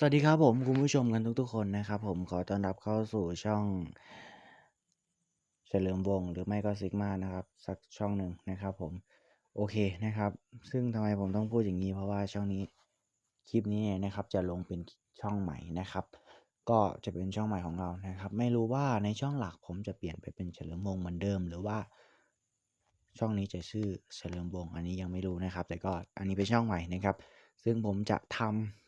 สวัสดีครับผมคุณผู้ชมกันทุกๆคนนะครับผมขอต้อนรับเข้าสู่ช่อง เฉลิมวงหรือไม่ก็ซิกมานะครับ สักช่องหนึ่งนะครับผมโอเคนะครับ ซึ่งทำไมผมต้องพูดอย่างนี้เพราะว่าช่องนี้คลิปนี้นะครับ จะลงเป็นช่องใหม่นะครับ ก็จะเป็นช่องใหม่ของเรานะครับ ไม่รู้ว่าในช่องหลักผมจะเปลี่ยนไปเป็นเฉลิมวงเหมือนเดิม หรือว่า ช่องนี้จะชื่อเฉลิมวงอันนี้ยังไม่รู้นะครับ แต่ก็อันนี้เป็นช่องใหม่นะครับ ซึ่งผมจะทำ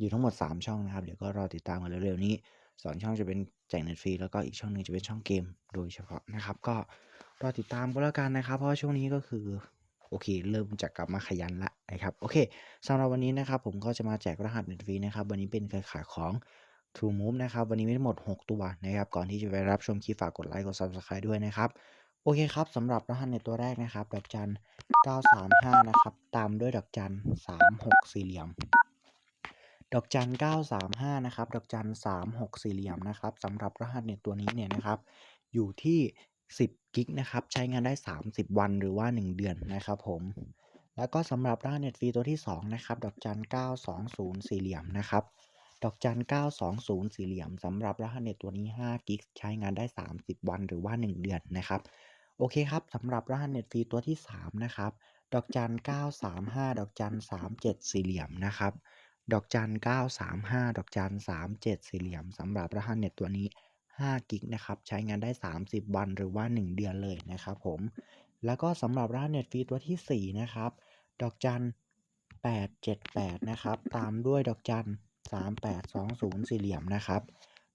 อยู่ทั้งหมด 3 ช่องนะครับ เดี๋ยวก็รอติดตามกันเร็วๆนี้สองช่องจะเป็นแจกเน็ตฟรีแล้วก็อีกช่องหนึ่งจะเป็นช่องเกมโดยเฉพาะนะครับ ก็รอติดตามก็แล้วกันนะครับ เพราะช่วงนี้ก็คือโอเค เริ่มจะกลับมาขยันละนะครับโอเคสำหรับวันนี้นะครับ ผมก็จะมาแจกรหัสเน็ตฟรีนะครับวันนี้เป็นเครือข่ายของ True Move นะครับวันนี้มีทั้งหมด 6 ตัวนะครับ ก่อนที่จะไปรับชมคลิปฝากกดไลค์กด Subscribe ด้วยนะครับโอเคครับสำหรับรหัสในตัวแรกนะครับดอกจัน 935 นะครับ ตามด้วยดอกจัน 36 สี่เหลี่ยม ดอกจัน 935 นะครับ ดอกจัน 36 สี่เหลี่ยมนะครับสำหรับรหัสในตัวนี้เนี่ยนะครับ อยู่ที่ 10 กิกนะครับ ใช้งานได้ 30 วันหรือว่า 1 เดือนนะครับผม แล้วก็สำหรับรหัสเน็ตฟรีตัวที่ 2 นะครับ ดอกจัน 920 สี่เหลี่ยมนะครับ ดอกจัน 920 สี่เหลี่ยมสำหรับรหัสเน็ตตัวนี้ 5 กิก ใช้งานได้ 30 วันหรือว่า 1 เดือนนะครับ โอเคครับสำหรับรหัสเน็ตฟรีตัวที่ 3 นะครับ ดอกจัน 935 ดอกจัน 37 สี่เหลี่ยมนะครับ ดอกจัน 935 ดอกจัน 37 สี่เหลี่ยมสำหรับรหัสเน็ตตัวนี้5กิกนะครับ ใช้งานได้ 30 วันหรือว่า 1 เดือนเลยนะครับผม แล้วก็สำหรับรหัสเน็ตฟรีตัวที่ 4 นะครับ ดอกจัน 878 นะครับ ตามด้วยดอกจัน 3820 สี่เหลี่ยมนะครับ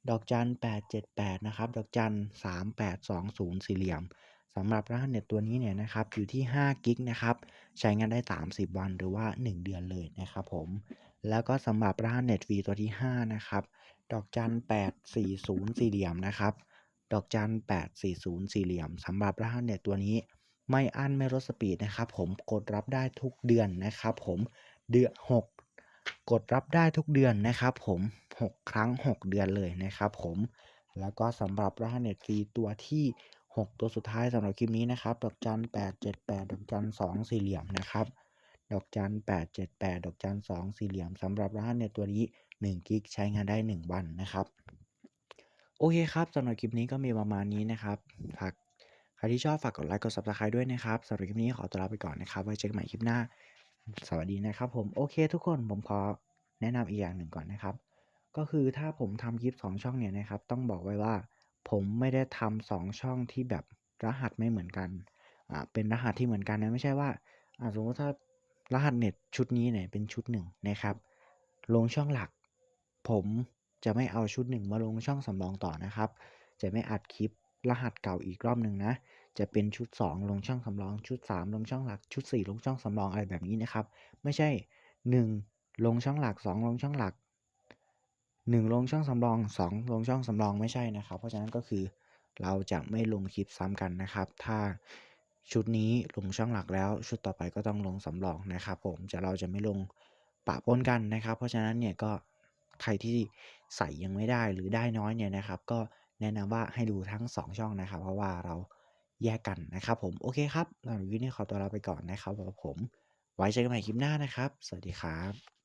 ดอกจัน 878 นะครับ ดอกจัน 3820 สี่เหลี่ยมสำหรับรหัสเน็ตตัวนี้เนี่ยนะครับ อยู่ที่5กิกนะครับ ใช้งานได้ 30 วันหรือว่า 1 เดือนเลยนะครับผม แล้วก็สำหรับรหัสเน็ตฟีตัวที่ 5 นะครับ ดอกจัน 840 สี่เหลี่ยมนะครับ ดอกจัน 840 สี่เหลี่ยมสำหรับรหัสเน็ตตัวนี้ ไม่อั้นไม่ลดสปีดนะครับ ผมกดรับได้ทุกเดือนนะครับ ผมเดือน6กดรับได้ทุกเดือนนะครับ ผม 6 ครั้ง 6 เดือนเลยนะครับผมแล้วก็สำหรับรหัสเน็ตฟรีตัวที่ 6 ตัวสุดท้ายสำหรับคลิปนี้นะครับดอกจัน878ดอกจัน2สี่เหลี่ยมนะครับ ดอกจัน878 ดอกจัน2สี่เหลี่ยมสำหรับรหัสเน็ตตัวนี้1กิกใช้งานได้ 1 วันนะครับ โอเคครับสำหรับคลิปนี้ก็มีประมาณนี้นะครับฝากใครที่ชอบฝากกดไลค์กด Subscribe ด้วยนะครับสำหรับคลิปนี้ขอตัวลาไปก่อนนะครับไว้เจอกันใหม่คลิปหน้า สวัสดีนะครับผมโอเค ทุกคนผมขอแนะนำอีกอย่างหนึ่งก่อนนะครับ ก็คือถ้าผมทำคลิป 2 ช่องเนี่ยนะครับ ต้องบอกไว้ว่า ผมไม่ได้ทำ2ช่องที่แบบรหัสไม่เหมือนกันอ่าเป็นรหัสที่เหมือนกันนะไม่ใช่ว่าอ่าสมมติถ้า รหัสเน็ตชุดนี้เนี่ยเป็นชุดหนึ่งนะครับ ลงช่องหลัก ผมจะไม่เอาชุดหนึ่งมาลงช่องสำรองต่อนะครับ จะไม่อัดคลิปรหัสเก่าอีกรอบหนึ่งนะ จะเป็นชุด 2 ลงช่องสำรอง ชุด 3 ลงช่องหลัก ชุด 4 ลงช่องสำรองอะไรแบบนี้นะครับ ไม่ใช่ 1 ลงช่องหลัก 2 ลงช่องหลัก 1 ลงช่องสำรอง 2 ลงช่องสำรองไม่ใช่นะครับ เพราะฉะนั้นก็คือเราจะไม่ลงคลิปซ้ำกันนะครับ ถ้า ชุดนี้ลงช่องหลักแล้ว ชุดต่อไปก็ต้องลงสำรองนะครับ ผมจะเราจะไม่ลงปะปนกันนะครับ เพราะฉะนั้นเนี่ยก็ใครที่ใส่ยังไม่ได้หรือได้น้อยเนี่ยนะครับ ก็แนะนำว่าให้ดูทั้ง 2 ช่องนะครับ เพราะว่าเราแยกกันนะครับ ผมโอเคครับสำหรับวิดีโอนี้ขอตัวลาไปก่อนนะครับผม ไว้เจอกันใหม่คลิปหน้านะครับ สวัสดีครับ